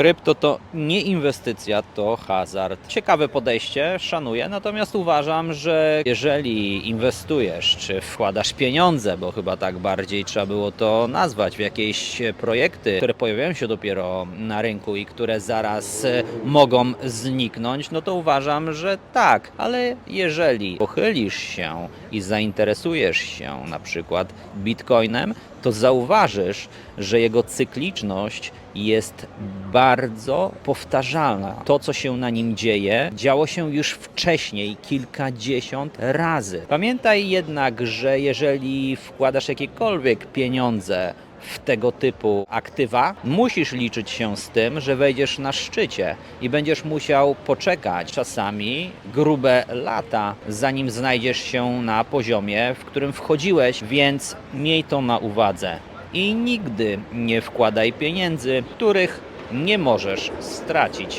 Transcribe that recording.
Krypto to nie inwestycja, to hazard. Ciekawe podejście, szanuję, natomiast uważam, że jeżeli inwestujesz, czy wkładasz pieniądze, bo chyba tak bardziej trzeba było to nazwać, w jakieś projekty, które pojawiają się dopiero na rynku i które zaraz e, mogą zniknąć, no to uważam, że tak. Ale jeżeli pochylisz się i zainteresujesz się na przykład bitcoinem, to zauważysz, że jego cykliczność jest bardzo powtarzalna. To, co się na nim dzieje, działo się już wcześniej, kilkadziesiąt razy. Pamiętaj jednak, że jeżeli wkładasz jakiekolwiek pieniądze w tego typu aktywa, musisz liczyć się z tym, że wejdziesz na szczycie i będziesz musiał poczekać czasami grube lata, zanim znajdziesz się na poziomie, w którym wchodziłeś, więc miej to na uwadze. I nigdy nie wkładaj pieniędzy, których nie możesz stracić.